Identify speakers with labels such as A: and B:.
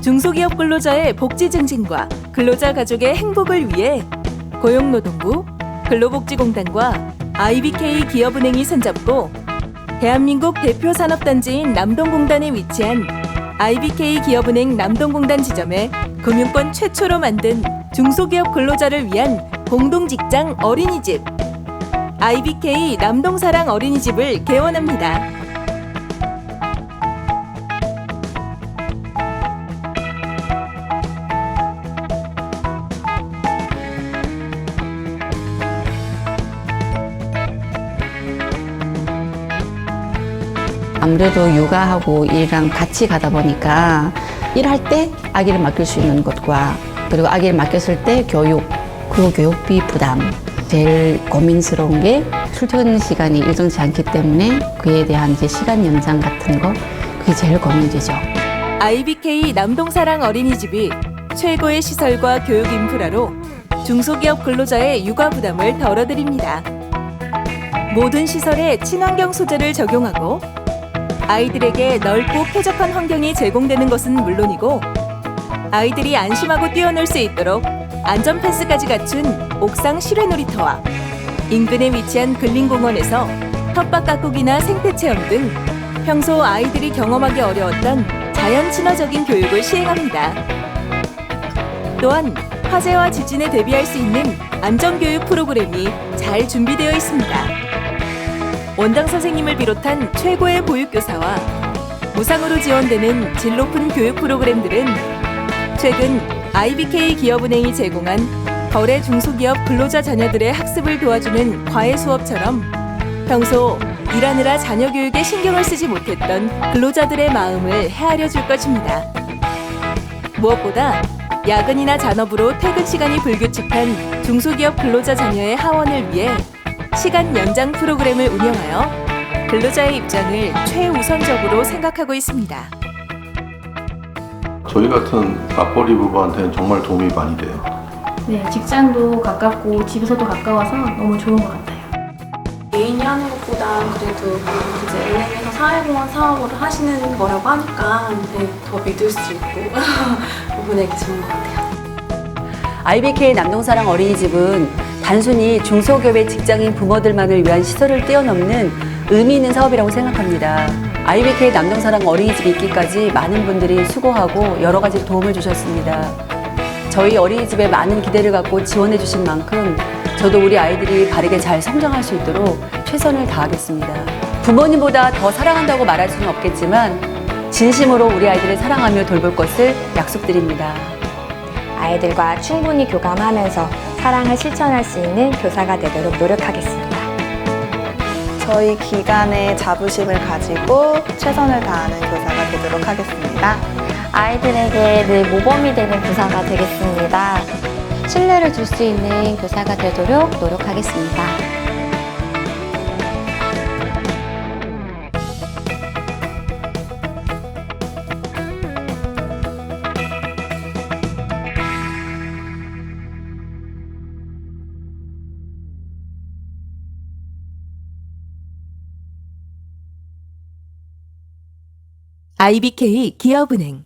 A: 중소기업 근로자의 복지 증진과 근로자 가족의 행복을 위해 고용노동부, 근로복지공단과 IBK 기업은행이 손잡고 대한민국 대표 산업단지인 남동공단에 위치한 IBK 기업은행 남동공단 지점에 금융권 최초로 만든 중소기업 근로자를 위한 공동직장 어린이집 IBK 남동사랑 어린이집을 개원합니다.
B: 아무래도 육아하고 일이랑 같이 가다 보니까 일할 때 아기를 맡길 수 있는 것과 그리고 아기를 맡겼을 때 교육 그리고 교육비 부담 제일 고민스러운 게 출퇴근 시간이 일정치 않기 때문에 그에 대한 이제 시간 연장 같은 거 그게 제일 고민되죠.
A: IBK 남동사랑 어린이집이 최고의 시설과 교육 인프라로 중소기업 근로자의 육아 부담을 덜어드립니다. 모든 시설에 친환경 소재를 적용하고 아이들에게 넓고 쾌적한 환경이 제공되는 것은 물론이고 아이들이 안심하고 뛰어놀 수 있도록 안전 펜스까지 갖춘 옥상 실외 놀이터와 인근에 위치한 근린공원에서 텃밭 가꾸기나 생태 체험 등 평소 아이들이 경험하기 어려웠던 자연 친화적인 교육을 시행합니다. 또한 화재와 지진에 대비할 수 있는 안전교육 프로그램이 잘 준비되어 있습니다. 원장 선생님을 비롯한 최고의 보육교사와 무상으로 지원되는 질 높은 교육 프로그램들은 최근 IBK 기업은행이 제공한 거래 중소기업 근로자 자녀들의 학습을 도와주는 과외 수업처럼 평소 일하느라 자녀 교육에 신경을 쓰지 못했던 근로자들의 마음을 헤아려 줄 것입니다. 무엇보다 야근이나 잔업으로 퇴근 시간이 불규칙한 중소기업 근로자 자녀의 하원을 위해 시간 연장 프로그램을 운영하여 근로자의 입장을 최우선적으로 생각하고 있습니다.
C: 저희 같은 맞벌이 부부한테는 정말 도움이 많이 돼요.
D: 네, 직장도 가깝고 집에서도 가까워서 너무 좋은 것 같아요.
E: 개인이 하는 것보다 그래도 이제 은행에서 사회공헌 사업을 하시는 거라고 하니까 네, 더 믿을 수 있고 부분에게 좋은 것 같아요.
F: IBK 남동사랑 어린이집은 단순히 중소기업의 직장인 부모들만을 위한 시설을 뛰어넘는 의미 있는 사업이라고 생각합니다. IBK 남동사랑 어린이집이 있기까지 많은 분들이 수고하고 여러 가지 도움을 주셨습니다. 저희 어린이집에 많은 기대를 갖고 지원해 주신 만큼 저도 우리 아이들이 바르게 잘 성장할 수 있도록 최선을 다하겠습니다. 부모님보다 더 사랑한다고 말할 수는 없겠지만 진심으로 우리 아이들을 사랑하며 돌볼 것을 약속드립니다.
G: 아이들과 충분히 교감하면서 사랑을 실천할 수 있는 교사가 되도록 노력하겠습니다.
H: 저희 기간에 자부심을 가지고 최선을 다하는 교사가 되도록 하겠습니다.
G: 아이들에게 늘 모범이 되는 교사가 되겠습니다. 신뢰를 줄 수 있는 교사가 되도록 노력하겠습니다.
A: IBK 기업은행